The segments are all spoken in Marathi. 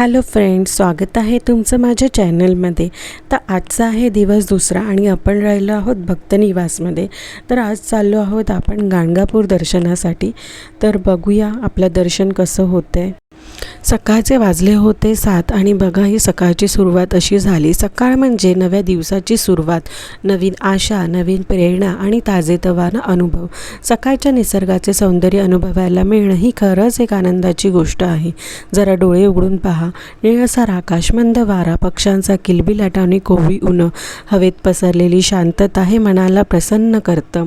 हॅलो फ्रेंड्स स्वागत आहे तुमचं माझ्या चॅनलमध्ये. तर आजचा आहे दिवस दुसरा आणि आपण राहिलो आहोत भक्त निवासमध्ये. तर आज चाललो आहोत आपण गाणगापूर दर्शनासाठी. तर बघूया आपलं दर्शन कसं होतं आहे सकाळचे वाजले होते सात आणि बघा ही सकाळची सुरुवात अशी झाली. सकाळ म्हणजे नव्या दिवसाची सुरुवात. नवीन आशा नवीन प्रेरणा आणि ताजेतवाना अनुभव. सकाळच्या निसर्गाचे सौंदर्य अनुभवायला मिळणं ही खरंच एक आनंदाची गोष्ट आहे. जरा डोळे उघडून पहा. निळसार आकाश मंद वारा पक्ष्यांचा किलबिलाट आणि कोवी उनं हवेत पसरलेली शांतता हे मनाला प्रसन्न करतं.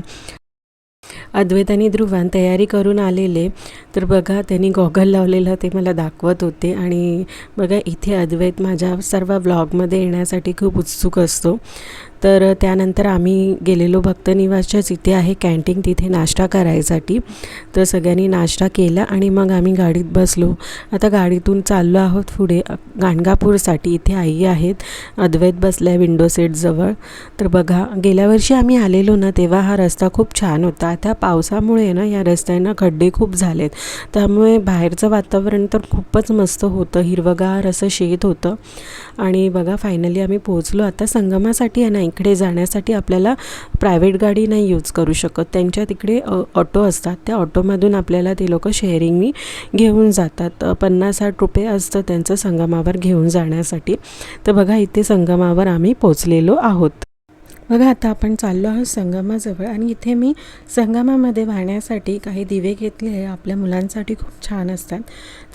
अद्वैत आणि ध्रुवान तयारी करून आलेले. तर बघा त्यांनी गॉगल लावलेलं ते मला दाखवत होते. आणि बघा इथे अद्वैत माझ्या सर्व ब्लॉगमध्ये येण्यासाठी खूप उत्सुक असतो. तर त्यानंतर आम्ही गेलेलो भक्तनिवासच्याच इथे आहे कॅन्टीन तिथे नाश्ता करायसाठी. तर सगळ्यांनी नाश्ता केला आणि मग आम्ही गाडीत बसलो. आता गाडीतून चाललो आहोत पुढे गाणगापूरसाठी. इथे आई आहेत अद्वैत बसल्या विंडो सीटजवळ तर बघा गेल्या वर्षी आम्ही आलेलो ना तेव्हा हा रस्ता खूप छान होता. आता पावसामुळे ना या रस्त्यांना खड्डे खूप झालेत. त्यामुळे बाहेरचं वातावरण तर खूपच मस्त होतं. हिरवगार असं शेत होतं. आणि बघा फायनली आम्ही पोहोचलो. आता संगमासाठी आहे ना इकडे जाण्यासाठी आपल्याला प्रायव्हेट गाडी नाही यूज करू शकत. त्यांच्या तिकडे ऑटो असतात. त्या ऑटोमधून आपल्याला ते लोक शेअरिंगनी घेऊन जातात. पन्नास साठ रुपये असतं त्यांचं संगमावर घेऊन जाण्यासाठी. तर बघा इथे संगमावर आम्ही पोचलेलो आहोत. बघा आता आपण चाललो आहोत संगमाजवळ आणि इथे मी संगमामध्ये वाहण्यासाठी काही दिवे घेतले आहे. आपल्या मुलांसाठी खूप छान असतात.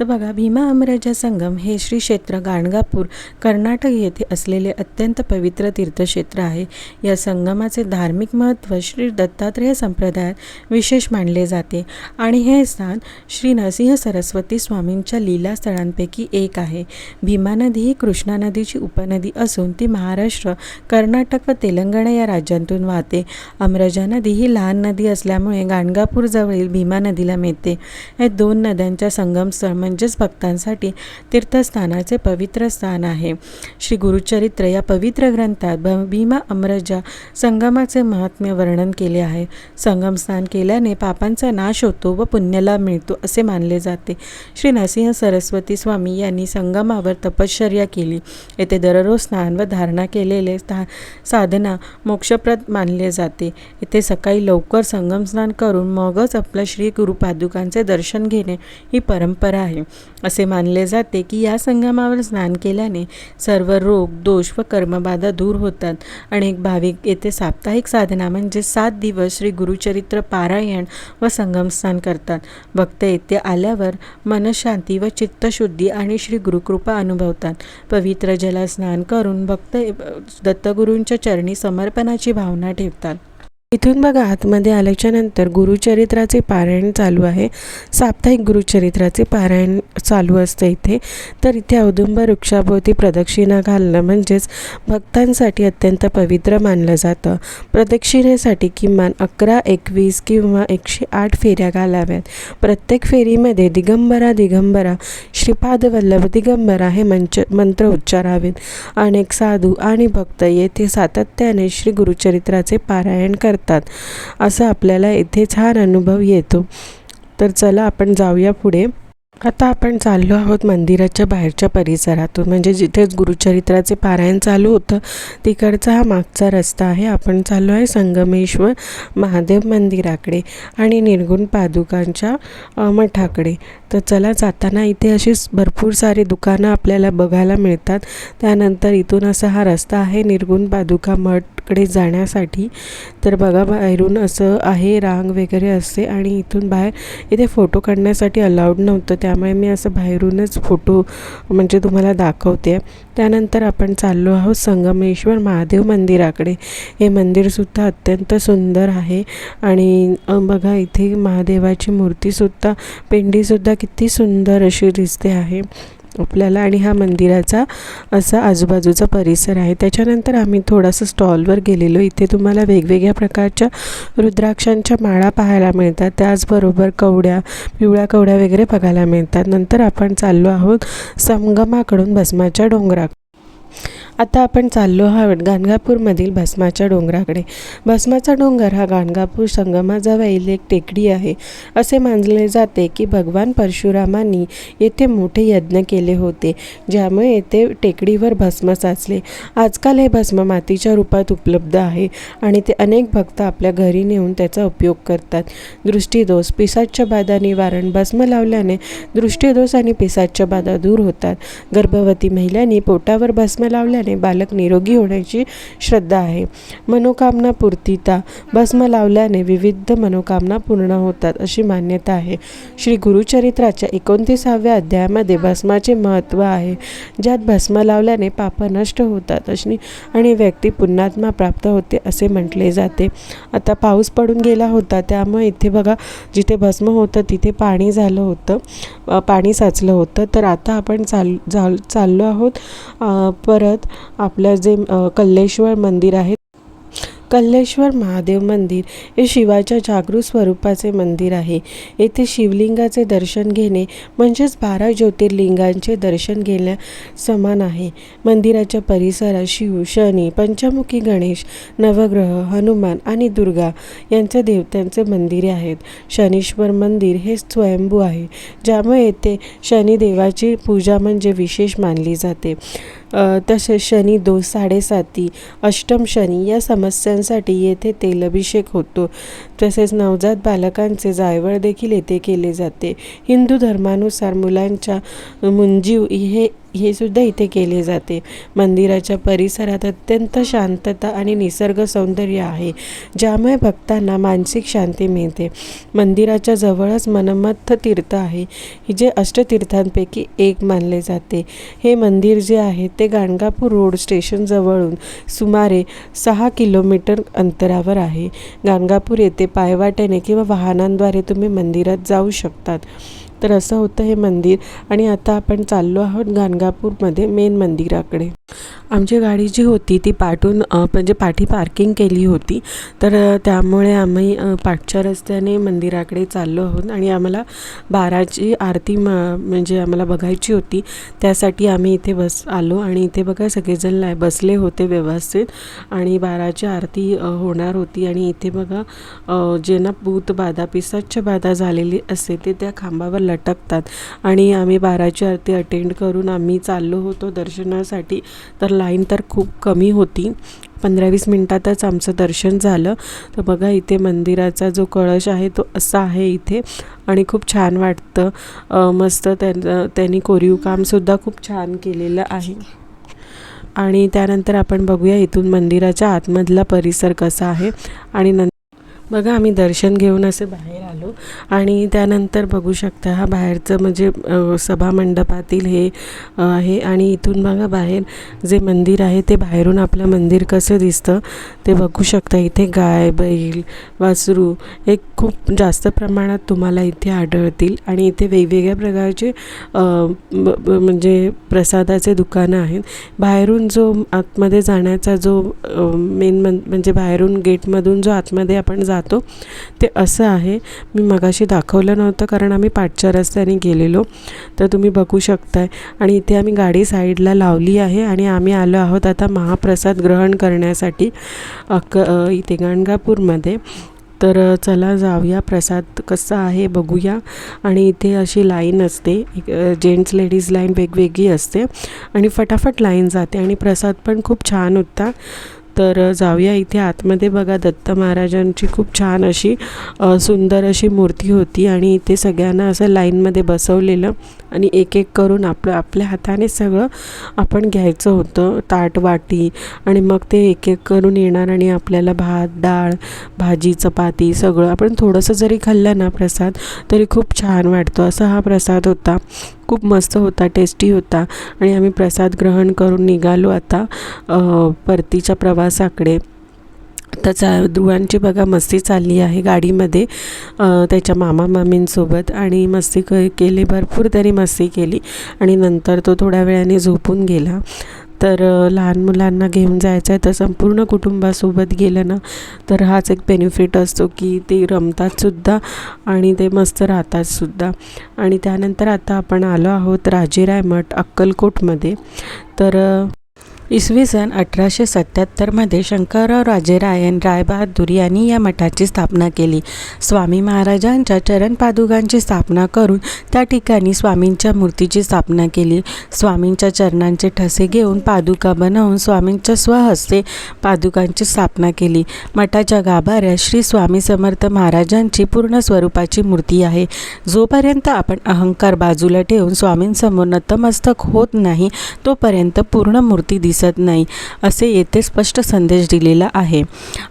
तर बघा भीमा अमराजा संगम हे श्री क्षेत्र गाणगापूर कर्नाटक येथे असलेले अत्यंत पवित्र तीर्थक्षेत्र आहे. या संगमाचे धार्मिक महत्त्व श्री दत्तात्रेय संप्रदायात विशेष मानले जाते आणि हे स्थान श्री नरसिंह सरस्वती स्वामींच्या लीलास्थळांपैकी एक आहे. भीमा नदी ही कृष्णा नदीची उपनदी असून ती महाराष्ट्र कर्नाटक व तेलंगणा या राज्यांतून वाहते. अमराजा नदी ही लहान नदी असल्यामुळे गाणगापूरजवळील भीमा नदीला मिळते. या दोन नद्यांच्या संगमस्थळ म्हणजेच भक्तांसाठी तीर्थस्थानाचे पवित्र स्थान आहे. श्री गुरुचरित्र या पवित्र ग्रंथात भ भीमा अमरजा संगमाचे महात्म्य वर्णन केले आहे. संगम स्नान केल्याने पापांचा नाश होतो व पुण्याला मिळतो असे मानले जाते. श्री नरसिंह सरस्वती स्वामी यांनी संगमावर तपश्चर्या केली. येथे दररोज स्नान व धारणा केलेले साधना मोक्षप्रद मानले जाते. इथे सकाळी लवकर संगम स्नान करून मगच आपलं श्री गुरुपादुकांचे दर्शन घेणे ही परंपरा आहे. असे मानले जाते की या संगमावर स्नान केल्याने सर्व रोग दोष व कर्मबाधा दूर होतात. अनेक भाविक येथे साप्ताहिक साधना म्हणजे सात दिवस श्री गुरुचरित्र पारायण व संगमस्नान करतात. भक्त येथे आल्यावर मनशांती व चित्तशुद्धी आणि श्री गुरुकृपा अनुभवतात. पवित्र जला स्नान करून भक्त दत्तगुरूंच्या चरणी सम समर्पणाची भावना ठेवतात. इथून बघा आतमध्ये आल्याच्यानंतर गुरुचरित्राचे पारायण चालू आहे. साप्ताहिक गुरुचरित्राचे पारायण चालू असतं इथे. तर इथे औदुंब वृक्षाभोवती प्रदक्षिणा घालणं म्हणजेच भक्तांसाठी अत्यंत पवित्र मानलं जातं. प्रदक्षिणेसाठी किमान अकरा एकवीस किंवा एकशे आठ फेऱ्या घालाव्यात. प्रत्येक फेरीमध्ये दिगंबरा दिगंबरा श्रीपाद वल्लभ दिगंबरा हे मंच मंत्र उच्चारावेत अनेक साधू आणि भक्त येथे सातत्याने श्री गुरुचरित्राचे पारायण करतात. करतात असं आपल्याला इथे छान अनुभव येतो. तर चला आपण जाऊया पुढे. आता आपण चाललो आहोत मंदिराच्या बाहेरच्या परिसरातून. म्हणजे जिथे गुरुचरित्राचे पारायण चालू होतं तिकडचा हा मागचा रस्ता आहे. आपण चाललो आहे संगमेश्वर महादेव मंदिराकडे आणि निर्गुण पादुकांच्या मठाकडे. तर चला जाताना इथे अशी भरपूर सारी दुकानं आपल्याला बघायला मिळतात. त्यानंतर इथून असा हा रस्ता आहे निर्गुण पादुका मठकडे जाण्यासाठी. तर बघा बाहेरून असं आहे रांग वगैरे असते आणि इथून बाहेर इथे फोटो काढण्यासाठी अलाउड नव्हतं. त्या त्यामुळे मी असं बाहेरूनच फोटो म्हणजे तुम्हाला दाखवते. त्यानंतर आपण चाललो आहोत संगमेश्वर महादेव मंदिराकडे. हे मंदिरसुद्धा अत्यंत सुंदर आहे आणि बघा इथे महादेवाची मूर्तीसुद्धा पेंडीसुद्धा किती सुंदर अशी दिसते आहे. आपल्याला आणि हा मंदिराचा असा आजूबाजूचा परिसर आहे. त्याच्यानंतर आम्ही थोडासा स्टॉलवर गेलेलो. इथे तुम्हाला वेगवेगळ्या प्रकारच्या रुद्राक्षांच्या माळा पाहायला मिळतात. त्याचबरोबर कवड्या पिवळ्या कवड्या वगैरे बघायला मिळतात. नंतर आपण चाललो आहोत संगमाकडून भस्माच्या डोंगरा आता आपण चाललो आहोत गाणगापूरमधील भस्माच्या डोंगराकडे. भस्माचा डोंगर हा गाणगापूर संगमाजवळील एक टेकडी आहे. असे मानले जाते की भगवान परशुरामांनी येथे मोठे यज्ञ केले होते ज्यामुळे येथे टेकडीवर भस्म साचले. आजकाल हे भस्म मातीच्या रूपात उपलब्ध आहे आणि ते अनेक भक्त आपल्या घरी नेऊन त्याचा उपयोग करतात. दृष्टीदोष पिसाच्या बाधा निवारण भस्म लावल्याने दृष्टीदोष आणि पिसाच्या बाधा दूर होतात. गर्भवती महिलांनी पोटावर भस्म लावल्याने बालक निरोगी होण्याची श्रद्धा आहे. मनोकामना पूर्तीता भस्म लावल्याने विविध मनोकामना पूर्ण होतात अशी मान्यता आहे. श्री गुरुचरित्राच्या एकोणतीसाव्या अध्यायामध्ये भस्माचे महत्त्व आहे. ज्यात भस्म लावल्याने पाप नष्ट होतात अशी आणि व्यक्ती पुण्यात्मा प्राप्त होते असे म्हटले जाते. आता पाऊस पडून गेला होता त्यामुळे इथे बघा जिथे भस्म होतं तिथे पाणी झालं होतं पाणी साचलं होतं. तर आता आपण चाल चाल चाललो आहोत परत आपलं जे कल्लेश्वर मंदिर आहे. कल्लेश्वर महादेव मंदिर हे शिवाच्या जागृत स्वरूपाचे मंदिर आहे. येथे शिवलिंगाचे दर्शन घेणे म्हणजेच बारा ज्योतिर्लिंगांचे दर्शन घेण्या समान आहे. मंदिराच्या परिसरात शिव शनी पंचमुखी गणेश नवग्रह हनुमान आणि दुर्गा यांच्या देवतांचे मंदिरे आहेत. शनीश्वर मंदिर हे स्वयंभू आहे ज्यामुळे येथे शनिदेवाची पूजा म्हणजे विशेष मानली जाते. तसेच शनी दोष साडेसाती अष्टम शनी या समस्यांसाठी येथे तेलाभिषेक होतो. तसेच नवजात बालकांचे जायवळ देखील येथे केले जाते. हिंदू धर्मानुसार मुलांच्या मुंजीव हे हे सुद्धा इथे केले जाते. मंदिराच्या परिसरात अत्यंत शांतता आणि निसर्ग सौंदर्य आहे ज्यामुळे भक्तांना मानसिक शांती मिळते. मंदिराच्या जवळच मनमथ तीर्थ आहे जे अष्टतीर्थांपैकी एक मानले जाते. हे मंदिर जे आहे ते गाणगापूर रोड स्टेशनजवळून सुमारे सहा किलोमीटर अंतरावर आहे. गाणगापूर येथे पायवाट्याने किंवा वाहनांद्वारे तुम्ही मंदिरात जाऊ शकतात. तर असं होतं हे मंदिर. आणि आता आपण चाललो आहोत गाणगापूरमध्ये मेन मंदिराकडे. आमची गाडी जी होती ती पाठून म्हणजे पाठी पार्किंग केली होती. तर त्यामुळे आम्ही पाठच्या रस्त्याने मंदिराकडे चाललो आहोत. आणि आम्हाला बाराची आरती म म्हणजे आम्हाला बघायची होती. त्यासाठी आम्ही इथे बस आलो. आणि इथे बघा सगळेजण लाय बसले होते व्यवस्थित. आणि बाराची आरती होणार होती. आणि इथे बघा जे ज्यांना भूत बाधा पिसाच्य बाधा झालेली असते ते त्या खांबावर लटकतात. आणि आम्ही बाराची आरती अटेंड करून आम्ही चाललो होतो दर्शनासाठी. तर लाईन तर खूप कमी होती. पंधरा वीस मिनटातच आमचं दर्शन झालं. तर बघा इथे मंदिराचा जो कळश आहे तो असा आहे इथे. आणि खूप छान वाटतं. मस्त त्यां त्यांनी कोरीव कामसुद्धा खूप छान केलेलं आहे. आणि त्यानंतर आपण बघूया इथून मंदिराच्या आतमधला परिसर कसा आहे. आणि नं बघा आम्ही दर्शन घेऊन असे बाहेर आलो आणि त्यानंतर बघू शकता हा बाहेरचं म्हणजे सभामंडपातील हे आहे. आणि इथून बघा बाहेर जे मंदिर आहे ते बाहेरून आपलं मंदिर कसं दिसतं ते बघू शकता. इथे गाय बैल वासरू एक खूप जास्त प्रमाणात तुम्हाला इथे आढळतील. आणि इथे वेगवेगळ्या प्रकारचे म्हणजे प्रसादाचे दुकानं आहेत. बाहेरून जो आतमध्ये जाण्याचा जो मेन मन म्हणजे बाहेरून गेटमधून जो आतमध्ये आपण जातो ते असं आहे. मी मगाशी दाखवलं नव्हतं कारण आम्ही पाठच्या रस्त्याने गेलेलो. तर तुम्ही बघू शकताय. आणि इथे आम्ही गाडी साईडला लावली आहे आणि आम्ही आलो आहोत आता महाप्रसाद ग्रहण करण्यासाठी अक इथे गाणगापूरमध्ये. तर चला जाऊया. प्रसाद कसा आहे बघूया. आणि इथे अशी लाईन असते. जेंट्स लेडीज लाईन वेगवेगळी असते. आणि फटाफट लाईन जाते. आणि प्रसाद पण खूप छान होता. तर जाऊया इथे. आतमध्ये बघा दत्त महाराजांची खूप छान अशी सुंदर अशी मूर्ती होती. आणि इथे सगळ्यांना असं लाईनमध्ये बसवलेलं. आणि एक एक करून आपलं आपल्या हाताने सगळं आपण घ्यायचं होतं ताट वाटी. आणि मग ते एक एक करून येणार आणि आपल्याला भात डाळ भाजी चपाती सगळं आपण थोडंसं जरी खाल्लं ना प्रसाद तरी खूप छान वाटतो. असा हा प्रसाद होता. खूप मस्त होता टेस्टी होता. आणि आम्ही प्रसाद ग्रहण करून निघालो आता परतीच्या प्रवासाकडे. तर चा ध्रुवांची बघा मस्ती चालली आहे गाडीमध्ये त्याच्या मामा मामींसोबत आणि मस्ती क केली भरपूर त्यांनी मस्ती केली आणि नंतर तो थोड्या वेळाने झोपून गेला. तर लहान मुलांना घेऊन जायचं आहे तर संपूर्ण कुटुंबासोबत गेलं ना तर हाच एक बेनिफिट असतो की ते रमतातसुद्धा आणि ते मस्त राहतातसुद्धा आणि त्यानंतर आता आपण आलो आहोत राजेराय मठ अक्कलकोटमध्ये. तर इसवी सन अठराशे सत्त्याहत्तरमध्ये शंकरराव राजेरायन रायबहादूर यांनी या मठाची स्थापना केली. स्वामी महाराजांच्या चरणपादुकांची स्थापना करून त्या ठिकाणी स्वामींच्या मूर्तीची स्थापना केली. स्वामींच्या चरणांचे ठसे घेऊन पादुका बनवून स्वामींच्या स्वहस्ते पादुकांची स्थापना केली. मठाच्या गाभाऱ्यात श्री स्वामी समर्थ महाराजांची पूर्ण स्वरूपाची मूर्ती आहे. जोपर्यंत आपण अहंकार बाजूला ठेवून स्वामींसमोर नतमस्तक होत नाही तोपर्यंत पूर्ण मूर्ती दिसते नाही असे येथे स्पष्ट संदेश दिलेला आहे.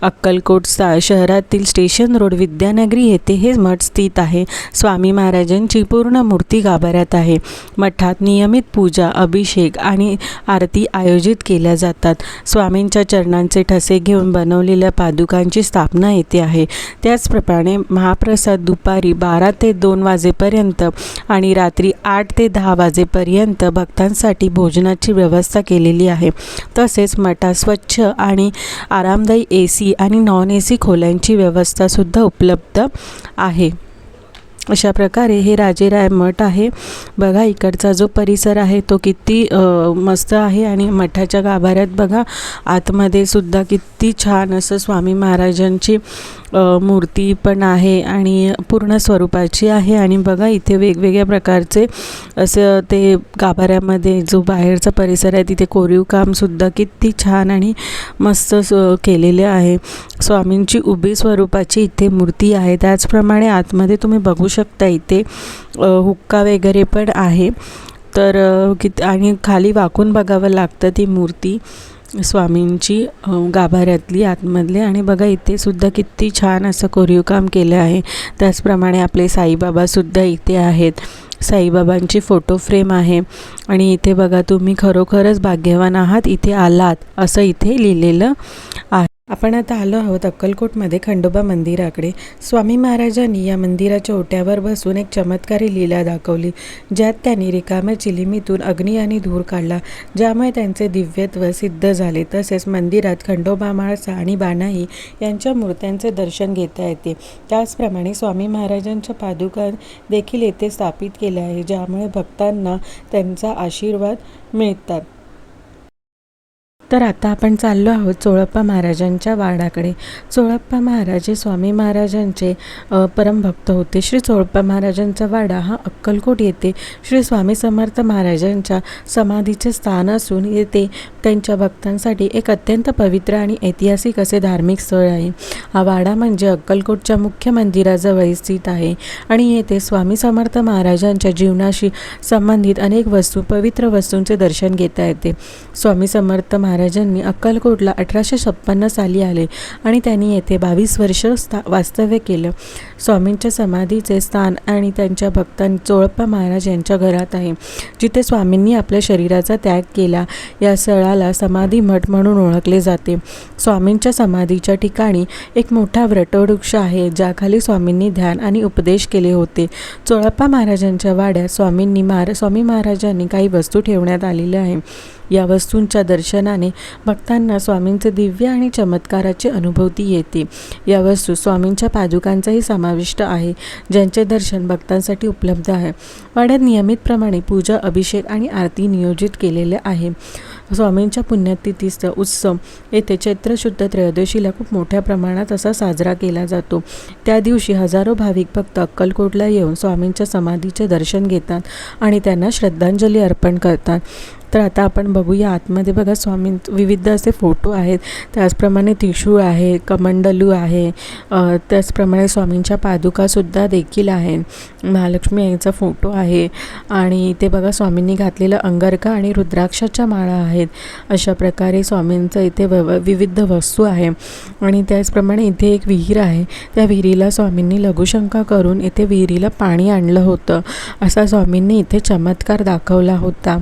अक्कलकोट सा शहरातील स्टेशन रोड विद्यानगरी येथे हे मठ स्थित आहे. स्वामी महाराजांची पूर्ण मूर्ती गाभाऱ्यात आहे. मठात नियमित पूजा अभिषेक आणि आरती आयोजित केल्या जातात. स्वामींच्या चरणांचे ठसे घेऊन बनवलेल्या पादुकांची स्थापना येथे आहे. त्याचप्रमाणे महाप्रसाद दुपारी बारा ते दोन वाजेपर्यंत आणि रात्री आठ ते दहा वाजेपर्यंत भक्तांसाठी भोजनाची व्यवस्था केलेली आहे. तसेच मठा स्वच्छ आणि आरामदायी ए सी आणि नॉन ए सी खोल्यांची व्यवस्थासुद्धा उपलब्ध आहे. अशा प्रकारे हे राजेराय मठ आहे. बघा इकडचा जो परिसर आहे तो किती मस्त आहे आणि मठाच्या गाभाऱ्यात बघा आतमध्ये सुद्धा किती छान असं स्वामी महाराजांची मूर्ती पण आहे आणि पूर्ण स्वरूपाची आहे. आणि बघा इथे वेगवेगळ्या प्रकारचे असं ते गाभाऱ्यामध्ये जो बाहेरचा परिसर आहे तिथे कोरीव कामसुद्धा किती छान आणि मस्त केलेले आहे. स्वामींची उभी स्वरूपाची इथे मूर्ती आहे. त्याचप्रमाणे आतमध्ये तुम्ही बघू शकता इथे हुक्का वगैरे पण आहे. तर किती कित आणि खाली वाकून बघावं लागतं ती मूर्ती स्वामींची गाभाऱ्यातली आतमधली. आणि बघा इथे सुद्धा किती छान असं कोरीव काम केलं आहे. त्याचप्रमाणे आपले साईबाबासुद्धा इथे आहेत. साईबाबांची फोटो फ्रेम आहे. आणि इथे बघा तुम्ही खरोखरच भाग्यवान आहात. इथे आलात असं इथे लिहिलेलं आहे. आपण आता आलो आहोत अक्कलकोटमध्ये खंडोबा मंदिराकडे. स्वामी महाराजांनी या मंदिराच्या ओट्यावर बसून एक चमत्कारी लीला दाखवली ज्यात त्यांनी रिकाम्या चिलिमीतून अग्नी आणि धूर काढला ज्यामुळे त्यांचे दिव्यत्व सिद्ध झाले. तसेच मंदिरात खंडोबा माळसा आणि बाणाई यांच्या मूर्त्यांचे दर्शन घेता येते. त्याचप्रमाणे स्वामी महाराजांच्या पादुका देखील येथे स्थापित केल्या आहे ज्यामुळे भक्तांना त्यांचा आशीर्वाद मिळतात. तर आता आपण चाललो आहोत चोळप्पा महाराजांच्या वाडाकडे. चोळप्पा महाराज हे स्वामी महाराजांचे परमभक्त होते. श्री चोळप्पा महाराजांचा वाडा हा अक्कलकोट येथे श्री स्वामी समर्थ महाराजांच्या समाधीचे स्थान असून येथे त्यांच्या भक्तांसाठी एक अत्यंत पवित्र आणि ऐतिहासिक असे धार्मिक स्थळ आहे. हा वाडा म्हणजे अक्कलकोटच्या मुख्य मंदिराजवळ स्थित आहे आणि येथे स्वामी समर्थ महाराजांच्या जीवनाशी संबंधित अनेक वस्तू पवित्र वस्तूंचे दर्शन घेता येते. स्वामी समर्थ महाराज महाराजांनी अक्कलकोटला अठराशे छप्पन्न साली आले आणि त्यांनी येथे बावीस वर्ष स्था वास्तव्य केलं. स्वामींच्या समाधीचे स्थान आणि त्यांच्या भक्तांनी चोळप्पा महाराज यांच्या घरात आहे जिथे स्वामींनी आपल्या शरीराचा त्याग केला. या स्थळाला समाधी मठ म्हणून ओळखले जाते. स्वामींच्या समाधीच्या ठिकाणी एक मोठा व्रटवृक्ष आहे ज्याखाली स्वामींनी ध्यान आणि उपदेश केले होते. चोळप्पा महाराजांच्या वाड्यात स्वामींनी महारा स्वामी महाराजांनी काही वस्तू ठेवण्यात आलेल्या आहे या वस्तूंच्या दर्शनाने भक्तांना स्वामींचे दिव्य आणि चमत्काराची अनुभूती येते. या वस्तू स्वामींच्या पादुकांचाही समाविष्ट आहे ज्यांचे दर्शन भक्तांसाठी उपलब्ध आहे. वाड्यात नियमितप्रमाणे पूजा अभिषेक आणि आरती नियोजित केलेले आहे. स्वामींच्या पुण्यतिथीचा उत्सव येथे चैत्र शुद्ध त्रयोदशीला खूप मोठ्या प्रमाणात असा साजरा केला जातो. त्या दिवशी हजारो भाविक भक्त अक्कलकोटला येऊन स्वामींच्या समाधीचे दर्शन घेतात आणि त्यांना श्रद्धांजली अर्पण करतात. तर आता आपण बघूया आतमध्ये बघा स्वामी विविध असे फोटो आहेत. त्याचप्रमाणे त्रिशूळ आहे कमंडलू आहे त्याचप्रमाणे स्वामींच्या पादुकासुद्धा देखील आहेत. महालक्ष्मी आईचा फोटो आहे आणि इथे बघा स्वामींनी घातलेलं अंगरखा आणि रुद्राक्षाच्या माळा आहे आहेत. अशा प्रकारे स्वामींचं इथे व विविध वस्तू आहे. आणि त्याचप्रमाणे इथे एक विहीर आहे. त्या विहिरीला स्वामींनी लघुशंका करून इथे विहिरीला पाणी आणलं होतं. असा स्वामींनी इथे चमत्कार दाखवला होता.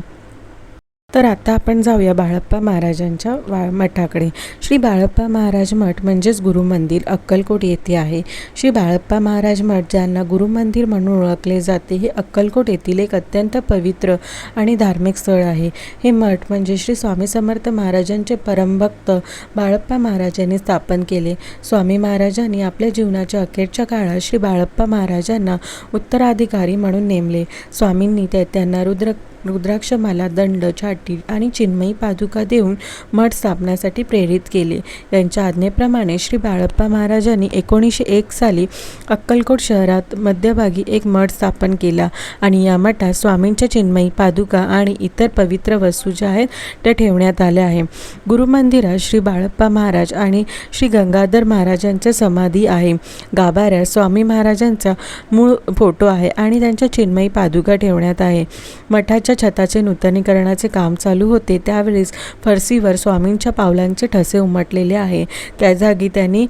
तर आता आपण जाऊया बाळप्पा महाराजांच्या वा मठाकडे. श्री बाळप्पा महाराज मठ म्हणजेच गुरुमंदिर अक्कलकोट येथे आहे. श्री बाळप्पा महाराज मठ ज्यांना गुरुमंदिर म्हणून ओळखले जाते हे अक्कलकोट येथील एक अत्यंत पवित्र आणि धार्मिक स्थळ आहे. हे मठ म्हणजे श्री स्वामी समर्थ महाराजांचे परमभक्त बाळप्पा महाराजांनी स्थापन केले. स्वामी महाराजांनी आपल्या जीवनाच्या अखेरच्या काळात श्री बाळप्पा महाराजांना उत्तराधिकारी म्हणून नेमले. स्वामींनी त्या त्यांना रुद्र रुद्राक्षमाला दंड छाटी आणि चिन्मयी पादुका देऊन मठ स्थापण्यासाठी प्रेरित केले. यांच्या आज्ञेप्रमाणे श्री बाळप्पा महाराजांनी एकोणीसशे एक साली अक्कलकोट शहरात मध्यभागी एक मठ स्थापन केला आणि या मठात स्वामींच्या चिन्मयी पादुका आणि इतर पवित्र वस्तू ज्या आहेत त्या ठेवण्यात आल्या आहे. गुरुमंदिरात श्री बाळप्पा महाराज आणि श्री गंगाधर महाराजांच्या समाधी आहे. गाभाऱ्यात स्वामी महाराजांचा मूळ फोटो आहे आणि त्यांच्या चिन्मयी पादुका ठेवण्यात आहे. मठाच्या छताचे नूतनीकरणाचे काम चालू होते त्यावेळेस फरसीवर स्वामींच्या पावलांचे ठसे उमटलेले आहे. त्या जागी त्यांनी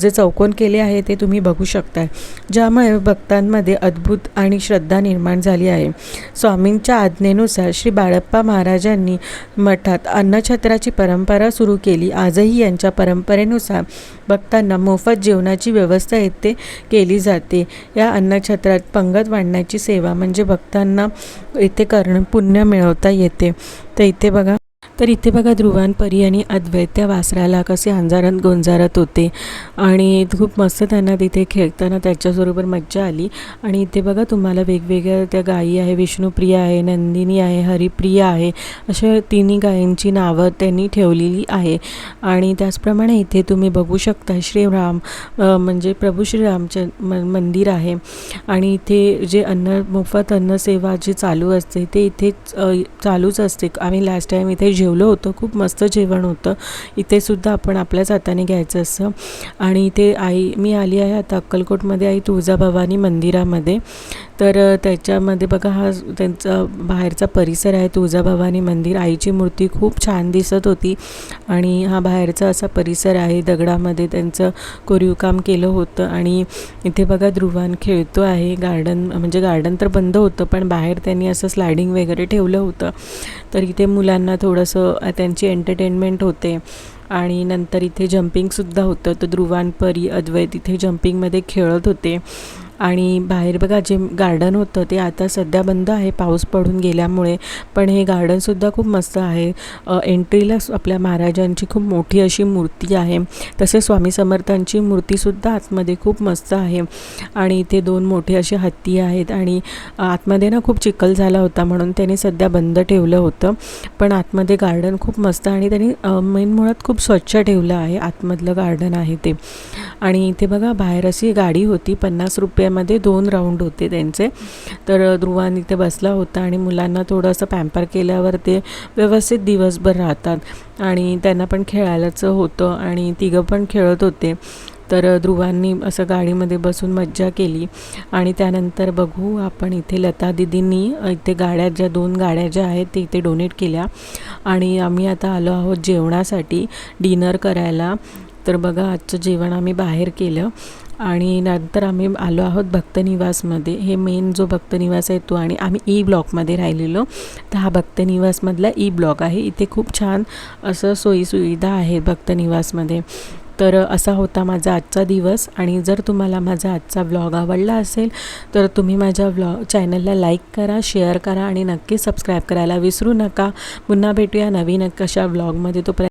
जे चौकोन केले आहे ते तुम्ही बघू शकता ज्यामुळे भक्तांमध्ये अद्भुत आणि श्रद्धा निर्माण झाली आहे. स्वामींच्या आज्ञेनुसार श्री बाळप्पा महाराजांनी मठात अन्नछत्राची परंपरा सुरू केली. आजही यांच्या परंपरेनुसार बघताना मोफत जेवणाची व्यवस्था येथे केली जाते. या अन्नछत्रात पंगत वाढण्याची सेवा म्हणजे भक्तांना येथे करणं पुण्य मिळवता येते. तर इथे बघा तर इथे बघा ध्रुवान परी आणि अद्वैत त्या वासराला कसे अंजारत गोंजारत होते. आणि खूप मस्त त्यांना तिथे खेळताना त्याच्याबरोबर मज्जा आली. आणि इथे बघा तुम्हाला वेगवेगळ्या त्या गायी आहे विष्णुप्रिया आहे नंदिनी आहे हरिप्रिया आहे अशा तिन्ही गायींची नावं त्यांनी ठेवलेली आहे. आणि त्याचप्रमाणे इथे तुम्ही बघू शकता श्रीराम म्हणजे प्रभू श्रीरामचे म मंदिर आहे. आणि इथे जे अन्न मोफत अन्नसेवा जी चालू असते ते इथेच चालूच असते. आम्ही लास्ट टाईम इथे जेवलो होतो खूप मस्त जेवण होतं. इथे सुद्धा आपण आपल्याच हाताने घ्यायचं असतं आणि इथे आई मी आली आहे आता अक्कलकोटमध्ये आई तुळजाभवानी मंदिरामध्ये. तर त्याच्यामध्ये बघा हा त्यांचा बाहेरचा परिसर आहे तुळजाभवानी मंदिर. आईची मूर्ती खूप छान दिसत होती. आणि हा बाहेरचा असा परिसर आहे दगडामध्ये त्यांचं कोरीवकाम केलं होतं. आणि इथे बघा ध्रुवान खेळतो आहे गार्डन म्हणजे गार्डन तर बंद होतं पण बाहेर त्यांनी असं स्लायडिंग वगैरे ठेवलं होतं. तर इथे मुलांना थोडंसं अ, त्यांची एंटरटेनमेंट होते. आणि नंतर इथे जम्पिंगसुद्धा होतं. तर ध्रुवान परी अद्वैत इथे जम्पिंगमध्ये खेळत होते. आणि बाहेर बघा जे गार्डन होतं ते आता सध्या बंद आहे पाऊस पडून गेल्यामुळे. पण हे गार्डनसुद्धा खूप मस्त आहे. एंट्रीला आपल्या महाराजांची खूप मोठी अशी मूर्ती आहे. तसेच स्वामी समर्थांची मूर्तीसुद्धा आतमध्ये खूप मस्त आहे. आणि इथे दोन मोठे असे हत्ती आहेत आणि आतमध्ये ना खूप चिखल झाला होता म्हणून त्यांनी सध्या बंद ठेवलं होतं. पण आतमध्ये गार्डन खूप मस्त आणि त्यांनी मेन मुळात खूप स्वच्छ ठेवलं आहे. आतमधलं गार्डन आहे ते. आणि इथे बघा बाहेर अशी गाडी होती पन्नास रुपये रुपयामध्ये दोन राऊंड होते त्यांचे. तर ध्रुवान इथे बसला होता आणि मुलांना थोडंसं पॅम्पर केल्यावर ते व्यवस्थित दिवसभर राहतात. आणि त्यांना पण खेळायलाच होतं आणि तिघं पण खेळत होते. तर ध्रुवांनी असं गाडीमध्ये बसून मज्जा केली. आणि त्यानंतर बघू आपण इथे लता दिदींनी इथे गाड्या ज्या दोन गाड्या ज्या आहेत ते इथे डोनेट केल्या. आणि आम्ही आता आलो आहोत जेवणासाठी डिनर करायला. तर बघा आजचं जेवण आम्ही बाहेर केलं. आणि नंतर आम्ही आलो आहोत भक्तनिवासमध्ये. हे मेन जो भक्तनिवास आहे तो आणि आम्ही ई ब्लॉकमध्ये राहिलेलो. तर हा भक्तनिवासमधला ई ब्लॉक आहे. इथे खूप छान असं सोयीसुविधा आहे भक्तनिवासमध्ये. तर असा होता माझा आजचा दिवस आणि जर तुम्हाला माझा आजचा व्लॉग आवडला असेल तर तुम्ही माझ्या व्लॉग चॅनलला लाईक करा शेअर करा आणि नक्की सबस्क्राईब करायला विसरू नका. पुन्हा भेटूया नवीन कशा व्लॉगमध्ये तोपर्यंत